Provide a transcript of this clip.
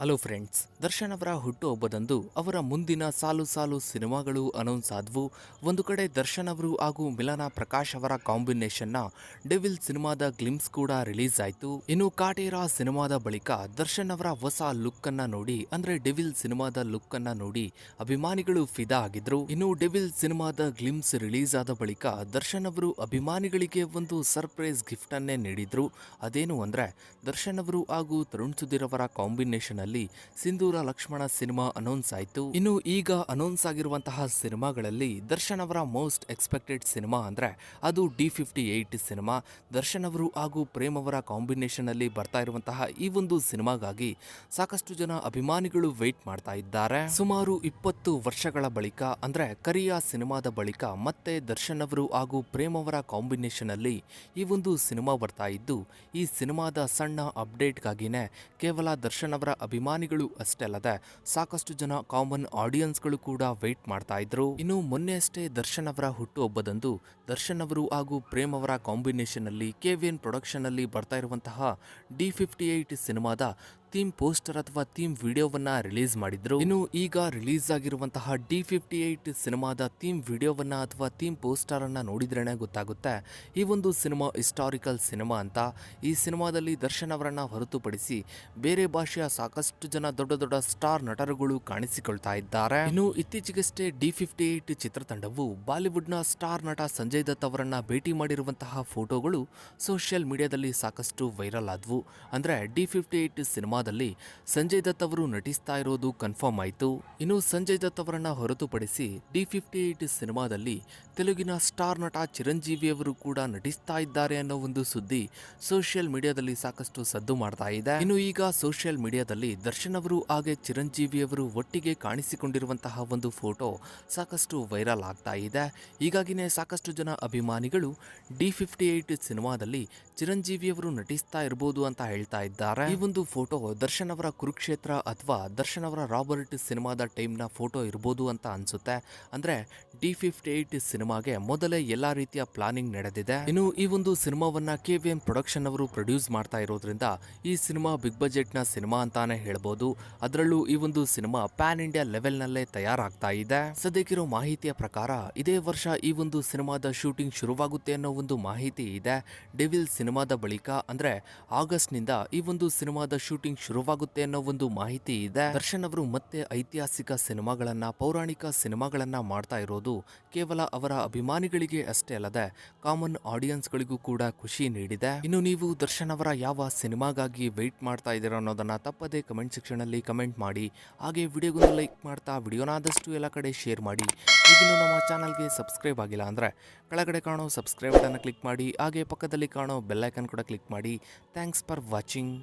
Hello friends Darshan ಅವರ ಹುಟ್ಟುಹಬ್ಬದಂದು ಅವರ ಮುಂದಿನ ಸಾಲು ಸಾಲು ಸಿನಿಮಾಗಳು ಅನೌನ್ಸ್ ಆದವು. ಒಂದು ಕಡೆ ದರ್ಶನ್ ಅವರು ಹಾಗೂ ಮಿಲನಾ ಪ್ರಕಾಶ್ ಅವರ ಕಾಂಬಿನೇಷನ್ನ ಡೆವಿಲ್ ಸಿನಿಮಾದ ಗ್ಲಿಮ್ಸ್ ಕೂಡ ರಿಲೀಸ್ ಆಯಿತು. ಇನ್ನು ಕಾಟೇರ ಸಿನಿಮಾದ ಬಳಿಕ ದರ್ಶನ್ ಅವರ ಹೊಸ ಲುಕ್ ಅನ್ನ ನೋಡಿ, ಅಂದ್ರೆ ಡೆವಿಲ್ ಸಿನಿಮಾದ ಲುಕ್ ಅನ್ನ ನೋಡಿ ಅಭಿಮಾನಿಗಳು ಫಿದಾ ಆಗಿದ್ರು. ಇನ್ನು ಡೆವಿಲ್ ಸಿನಿಮಾದ ಗ್ಲಿಮ್ಸ್ ರಿಲೀಸ್ ಆದ ಬಳಿಕ ದರ್ಶನ್ ಅವರು ಅಭಿಮಾನಿಗಳಿಗೆ ಒಂದು ಸರ್ಪ್ರೈಸ್ ಗಿಫ್ಟ್ ಅನ್ನೇ ನೀಡಿದ್ರು. ಅದೇನು ಅಂದ್ರೆ ದರ್ಶನ್ ಅವರು ಹಾಗೂ ತರುಣ್ ಸುಧೀರ್ ಅವರ ಕಾಂಬಿನೇಷನ್ ಅಲ್ಲಿ ಸಿಂಧೂರ ಲಕ್ಷ್ಮಣ ಸಿನಿಮಾ ಅನೌನ್ಸ್ ಆಯಿತು. ಇನ್ನು ಈಗ ಅನೌನ್ಸ್ ಆಗಿರುವಂತಹ ಸಿನಿಮಾಗಳಲ್ಲಿ ದರ್ಶನ್ ಅವರ ಮೋಸ್ಟ್ ಎಕ್ಸ್ಪೆಕ್ಟೆಡ್ ಸಿನಿಮಾ ಅಂದ್ರೆ ಅದು D fifty eight cinema. Darshan ಅವರು ಹಾಗೂ ಪ್ರೇಮ್ ಅವರ ಕಾಂಬಿನೇಷನ್ ಅಲ್ಲಿ ಬರ್ತಾ ಇರುವಂತಹ ಈ ಒಂದು ಸಿನಿಮಾಗಾಗಿ ಸಾಕಷ್ಟು ಜನ ಅಭಿಮಾನಿಗಳು ವೆಯ್ಟ್ ಮಾಡ್ತಾ ಇದ್ದಾರೆ. ಸುಮಾರು ಇಪ್ಪತ್ತು ವರ್ಷಗಳ ಬಳಿಕ ಅಂದ್ರೆ ಕರಿಯಾ ಸಿನಿಮಾದ ಬಳಿಕ ಮತ್ತೆ ದರ್ಶನ್ ಅವರು ಹಾಗೂ ಪ್ರೇಮ್ ಅವರ ಕಾಂಬಿನೇಷನ್ ಅಲ್ಲಿ ಈ ಒಂದು ಸಿನಿಮಾ ಬರ್ತಾ ಇದ್ದು, ಈ ಸಿನಿಮಾದ ಸಣ್ಣ ಅಪ್ಡೇಟ್ಗಾಗಿನೇ ಕೇವಲ ದರ್ಶನ್ ಅವರ ಅಭಿಮಾನಿಗಳು ಅಷ್ಟೇ ಅಲ್ಲದೆ ಸಾಕಷ್ಟು ಜನ ಕಾಮನ್ ಆಡಿಯನ್ಸ್ಗಳು ಕೂಡ ವೇಟ್ ಮಾಡ್ತಾ ಇದ್ರು. ಇನ್ನು ಮೊನ್ನೆ ಅಷ್ಟೇ ದರ್ಶನ್ ಅವರ ಹುಟ್ಟುಹಬ್ಬದಂದು ದರ್ಶನ್ ಅವರು ಹಾಗೂ ಪ್ರೇಮ್ ಅವರ ಕಾಂಬಿನೇಷನ್ ಅಲ್ಲಿ ಕೆವಿಎನ್ ಪ್ರೊಡಕ್ಷನ್ ಅಲ್ಲಿ ಬರ್ತಾ ಇರುವಂತಹ ಡಿ ಫಿಫ್ಟಿ ಏಟ್ ಸಿನಿಮಾದ ಥೀಮ್ ಪೋಸ್ಟರ್ ಅಥವಾ ಥೀಮ್ ವಿಡಿಯೋವನ್ನ ರಿಲೀಸ್ ಮಾಡಿದ್ರು. ಇನ್ನು ಈಗ ರಿಲೀಸ್ ಆಗಿರುವಂತಹ ಡಿ ಫಿಫ್ಟಿ ಏಟ್ ಸಿನಿಮಾದ ಥೀಮ್ ವಿಡಿಯೋವನ್ನ ಅಥವಾ ಥೀಮ್ ಪೋಸ್ಟರ್ ಅನ್ನ ನೋಡಿದ್ರೇನೆ ಗೊತ್ತಾಗುತ್ತೆ. ಈ ಒಂದು ಸಿನಿಮಾ ಹಿಸ್ಟಾರಿಕಲ್ ಸಿನಿಮಾ ಅಂತ. ಈ ಸಿನಿಮಾದಲ್ಲಿ ದರ್ಶನ್ ಅವರನ್ನ ಹೊರತುಪಡಿಸಿ ಬೇರೆ ಭಾಷೆಯ ಸಾಕಷ್ಟು ಜನ ದೊಡ್ಡ ದೊಡ್ಡ ಸ್ಟಾರ್ ನಟರುಗಳು ಕಾಣಿಸಿಕೊಳ್ತಾ ಇದ್ದಾರೆ. ಇನ್ನು ಇತ್ತೀಚೆಗಷ್ಟೇ ಡಿ ಫಿಫ್ಟಿ ಏಟ್ ಚಿತ್ರತಂಡವು ಬಾಲಿವುಡ್ನ ಸ್ಟಾರ್ ನಟ ಸಂಜಯ್ ದತ್ ಅವರನ್ನ ಭೇಟಿ ಮಾಡಿರುವಂತಹ ಫೋಟೋಗಳು ಸೋಷಿಯಲ್ ಮೀಡಿಯಾದಲ್ಲಿ ಸಾಕಷ್ಟು ವೈರಲ್ ಆದವು. ಅಂದ್ರೆ ಡಿ ಫಿಫ್ಟಿ ಏಟ್ ಸಿನಿಮಾದಲ್ಲಿ ಸಂಜಯ್ ದತ್ ಅವರು ನಟಿಸ್ತಾ ಇರೋದು ಕನ್ಫರ್ಮ್ ಆಯಿತು. ಇನ್ನು ಸಂಜಯ್ ದತ್ ಅವರನ್ನ ಹೊರತುಪಡಿಸಿ ಡಿ ಫಿಫ್ಟಿ ಏಟ್ ಸಿನಿಮಾದಲ್ಲಿ ತೆಲುಗಿನ ಸ್ಟಾರ್ ನಟ ಚಿರಂಜೀವಿ ಅವರು ಕೂಡ ನಟಿಸ್ತಾ ಇದ್ದಾರೆ ಅನ್ನೋ ಒಂದು ಸುದ್ದಿ ಸೋಷಿಯಲ್ ಮೀಡಿಯಾದಲ್ಲಿ ಸಾಕಷ್ಟು ಸದ್ದು ಮಾಡ್ತಾ ಇದೆ. ಇನ್ನು ಈಗ ಸೋಷಿಯಲ್ ಮೀಡಿಯಾದಲ್ಲಿ ದರ್ಶನ್ ಅವರು ಹಾಗೆ ಚಿರಂಜೀವಿ ಅವರು ಒಟ್ಟಿಗೆ ಕಾಣಿಸಿಕೊಂಡಿರುವಂತಹ ಒಂದು ಫೋಟೋ ಸಾಕಷ್ಟು ವೈರಲ್ ಆಗ್ತಾ ಇದೆ. ಹೀಗಾಗಿನೇ ಸಾಕಷ್ಟು ಜನ ಅಭಿಮಾನಿಗಳು ಡಿ ಫಿಫ್ಟಿ ಏಟ್ ಸಿನಿಮಾದಲ್ಲಿ ಚಿರಂಜೀವಿ ಅವರು ನಟಿಸ್ತಾ ಇರಬಹುದು ಅಂತ ಹೇಳ್ತಾ ಇದ್ದಾರೆ. ಈ ಒಂದು ಫೋಟೋ ದರ್ಶನ್ ಅವರ ಕುರುಕ್ಷೇತ್ರ ಅಥವಾ ದರ್ಶನ್ ಅವರ ರಾಬರ್ಟ್ ಸಿನಿಮಾದ ಟೈಮ್ನ ಫೋಟೋ ಇರ್ಬೋದು ಅಂತ ಅನಿಸುತ್ತೆ. ಅಂದರೆ ಡಿ ಫಿಫ್ಟಿ ಏಟ್ ಸಿನಿಮಾಗೆ ಮೊದಲೇ ಎಲ್ಲಾ ರೀತಿಯ ಪ್ಲಾನಿಂಗ್ ನಡೆದಿದೆ. ಇನ್ನು ಈ ಒಂದು ಸಿನಿಮಾವನ್ನ ಕೆ ವಿ ಎಂ ಪ್ರೊಡಕ್ಷನ್ ಅವರು ಪ್ರೊಡ್ಯೂಸ್ ಮಾಡ್ತಾ ಇರೋದ್ರಿಂದ ಈ ಸಿನಿಮಾ ಬಿಗ್ ಬಜೆಟ್ನ ಸಿನಿಮಾ ಅಂತಾನೆ ಹೇಳ್ಬೋದು. ಅದರಲ್ಲೂ ಈ ಒಂದು ಸಿನಿಮಾ ಪ್ಯಾನ್ ಇಂಡಿಯಾ ಲೆವೆಲ್ನಲ್ಲೇ ತಯಾರಾಗ್ತಾ ಇದೆ. ಸದ್ಯಕ್ಕಿರೋ ಮಾಹಿತಿಯ ಪ್ರಕಾರ ಇದೇ ವರ್ಷ ಈ ಒಂದು ಸಿನಿಮಾದ ಶೂಟಿಂಗ್ ಶುರುವಾಗುತ್ತೆ ಅನ್ನೋ ಒಂದು ಮಾಹಿತಿ ಇದೆ. ಡೆವಿಲ್ ಸಿನಿಮಾದ ಬಳಿಕ ಅಂದರೆ ಆಗಸ್ಟ್ನಿಂದ ಈ ಒಂದು ಸಿನಿಮಾದ ಶೂಟಿಂಗ್ ಶುರುವಾಗುತ್ತೆ ಅನ್ನೋ ಒಂದು ಮಾಹಿತಿ ಇದೆ. ದರ್ಶನ್ ಅವರು ಮತ್ತೆ ಐತಿಹಾಸಿಕ ಸಿನಿಮಾಗಳನ್ನ, ಪೌರಾಣಿಕ ಸಿನಿಮಾಗಳನ್ನ ಮಾಡ್ತಾ ಇರೋದು ಕೇವಲ ಅವರ ಅಭಿಮಾನಿಗಳಿಗೆ ಅಷ್ಟೇ ಅಲ್ಲದೆ, ಕಾಮನ್ ಆಡಿಯನ್ಸ್ಗಳಿಗೂ ಕೂಡ ಖುಷಿ ನೀಡಿದೆ. ಇನ್ನು ನೀವು ದರ್ಶನ್ ಅವರ ಯಾವ ಸಿನಿಮಾಗಾಗಿ ವೆಯ್ಟ್ ಮಾಡ್ತಾ ಇದ್ದೀರಾ ಅನ್ನೋದನ್ನ ತಪ್ಪದೇ ಕಮೆಂಟ್ ಸೆಕ್ಷನ್ ಅಲ್ಲಿ ಕಮೆಂಟ್ ಮಾಡಿ. ಹಾಗೆ ವಿಡಿಯೋಗೊಂದು ಲೈಕ್ ಮಾಡ್ತಾ ವಿಡಿಯೋನಾದಷ್ಟು ಎಲ್ಲ ಕಡೆ ಶೇರ್ ಮಾಡಿ. ಈಗಿನ್ನೂ ನಮ್ಮ ಚಾನಲ್ಗೆ ಸಬ್ಸ್ಕ್ರೈಬ್ ಆಗಿಲ್ಲ ಅಂದ್ರೆ ಕೆಳಗಡೆ ಕಾಣೋ ಸಬ್ಸ್ಕ್ರೈಬ್ ಬಟನ್ ಕ್ಲಿಕ್ ಮಾಡಿ. ಹಾಗೆ ಪಕ್ಕದಲ್ಲಿ ಕಾಣೋ ಬೆಲ್ಲೈಕನ್ ಕೂಡ ಕ್ಲಿಕ್ ಮಾಡಿ. Thanks for watching.